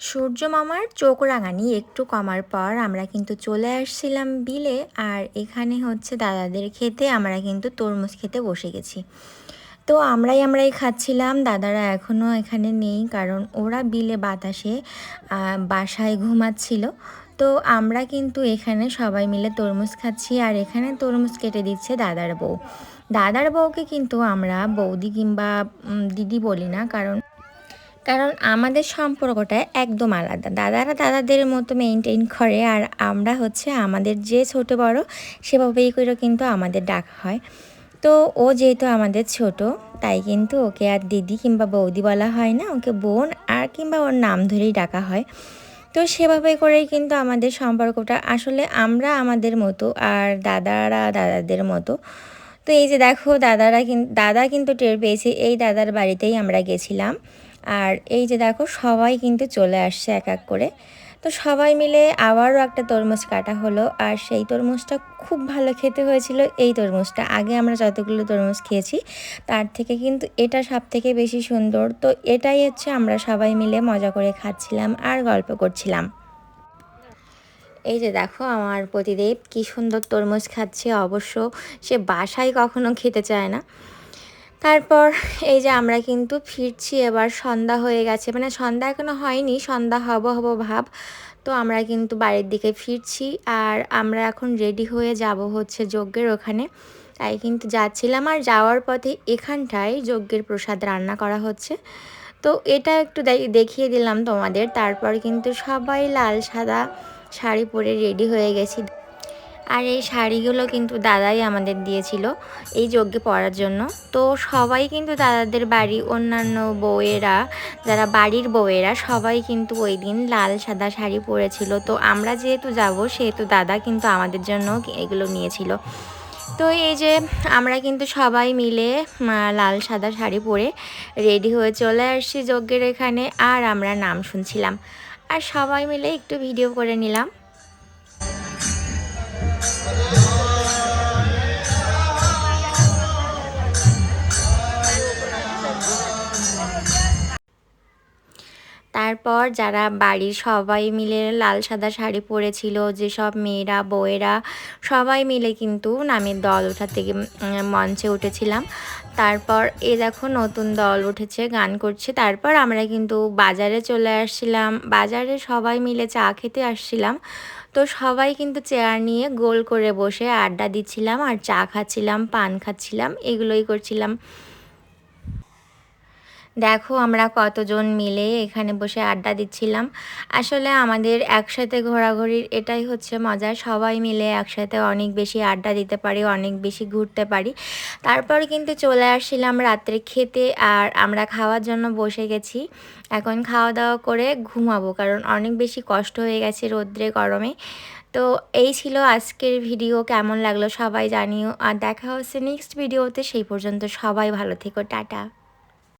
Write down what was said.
সূর্য মামার চোখ রাঙানি, একটু কমার পর আমরা কিন্তু চলে আসছিলাম বিলে আর এখানে হচ্ছে দাদাদের খেতে, আমরা কিন্তু তরমুজ খেতে বসে গেছি। তো আমরাই আমরাই খাচ্ছিলাম, দাদারা এখনও এখানে নেই কারণ ওরা বিলে বাতাসে বাসায় ঘুমাচ্ছিল। তো আমরা কিন্তু এখানে সবাই মিলে তরমুজ খাচ্ছি আর এখানে তরমুজ কেটে দিচ্ছে দাদার বউ। দাদার বউকে কিন্তু আমরা বৌদি কিংবা দিদি বলি না কারণ কারণ আমাদের সম্পর্কটা একদম আলাদা। দাদারা দাদাদের মতো মেনটেন করে আর আমরা হচ্ছে আমাদের যে ছোট বড় সেভাবেই করে কিন্তু আমাদের ডাকা হয়। তো ও যেহেতু আমাদের ছোট, তাই কিন্তু ওকে আর দিদি কিংবা বৌদি বলা হয় না, ওকে বোন আর কিংবা ওর নাম ধরেই ডাকা হয়। তো সেভাবে করেই কিন্তু আমাদের সম্পর্কটা আসলে আমরা আমাদের মতো আর দাদারা দাদাদের মতো তো এই যে দেখো দাদারা কিন্তু দাদা কিন্তু টের পেয়েছে, এই দাদার বাড়িতেই আমরা গেছিলাম। আর এই যে দেখো সবাই কিন্তু চলে আসছে এক এক করে। তো সবাই মিলে আবারও একটা তরমুজ কাটা হলো। আর সেই তরমুজটা খুব ভালো খেতে হয়েছিল এই তরমুজটা। আগে আমরা যতগুলো তরমুজ খেয়েছি, তার থেকে কিন্তু এটা সব থেকে বেশি সুন্দর। তো এটাই হচ্ছে আমরা সবাই মিলে মজা করে খাচ্ছিলাম আর গল্প করছিলাম। এই যে দেখো আমার প্রতিদেব কি সুন্দর তরমুজ খাচ্ছে, অবশ্য সে বাসায় কখনো খেতে চায় না। তারপর এই যে আমরা কিন্তু ফিরছি, এবার সন্ধ্যা হয়ে গেছে। মানে সন্ধ্যা এখনও হয়নি, সন্ধ্যা হব হব ভাব। তো আমরা কিন্তু বাড়ির দিকে ফিরছি আর আমরা এখন রেডি হয়ে যাব হচ্ছে যজ্ঞের ওখানে। তাই কিন্তু যাচ্ছিলাম আর যাওয়ার পথে এখানটায় যজ্ঞের প্রসাদ রান্না করা হচ্ছে। তো এটা একটু দেখিয়ে দিলাম তোমাদের। তারপর কিন্তু সবাই লাল, সাদা শাড়ি পরে রেডি হয়ে গেছি। আর এই শাড়িগুলো কিন্তু দাদাই আমাদের দিয়েছিল এই যজ্ঞে পরার জন্য। তো সবাই কিন্তু দাদাদের বাড়ি, অন্যান্য বউয়েরা, যারা বাড়ির বউয়েরা, সবাই কিন্তু ওই দিন লাল সাদা শাড়ি পরেছিল। তো আমরা যেহেতু যাব, সেহেতু দাদা কিন্তু আমাদের জন্য এগুলো নিয়েছিল। তো এই যে আমরা কিন্তু সবাই মিলে লাল সাদা শাড়ি পরে রেডি হয়ে চলে আসছি যজ্ঞের এখানে, আর আমরা নাম শুনছিলাম। আর সবাই মিলে একটু ভিডিও করে নিলাম। তারপর যারা বাড়ির সবাই মিলে লাল সাদা শাড়ি পরেছিল, যেসব মেয়েরা, বউয়েরা, সবাই মিলে কিন্তু নামের দল থেকে মঞ্চে উঠেছিলাম। তারপর এ দেখো নতুন দল উঠেছে, গান করছে। তারপর আমরা কিন্তু বাজারে চলে আসছিলাম। বাজারে সবাই মিলে চা খেতে আসছিলাম। তো সবাই কিন্তু চেয়ার নিয়ে গোল করে বসে আড্ডা দিচ্ছিলাম আর চা খাচ্ছিলাম, পান খাচ্ছিলাম, এগুলোই করছিলাম। দেখো আমরা কতজন মিলে এখানে বসে আড্ডা দিচ্ছিলাম। আসলে আমাদের একসাথে ঘোরাঘুরির এটাই হচ্ছে মজা, সবাই মিলে একসাথে অনেক বেশি আড্ডা দিতে পারি, অনেক বেশি ঘুরতে পারি। তারপর কিন্তু চলে আসছিলাম রাত্রে খেতে আর আমরা খাওয়ার জন্য বসে গেছি। এখন খাওয়া দাওয়া করে ঘুমাবো কারণ অনেক বেশি কষ্ট হয়ে গেছে রোদ্রে, গরমে। তো এই ছিল আজকের ভিডিও, কেমন লাগল সবাই জানিও। আর দেখা হচ্ছে নেক্সট ভিডিওতে সেই পর্যন্ত সবাই ভালো থেকো, টাটা।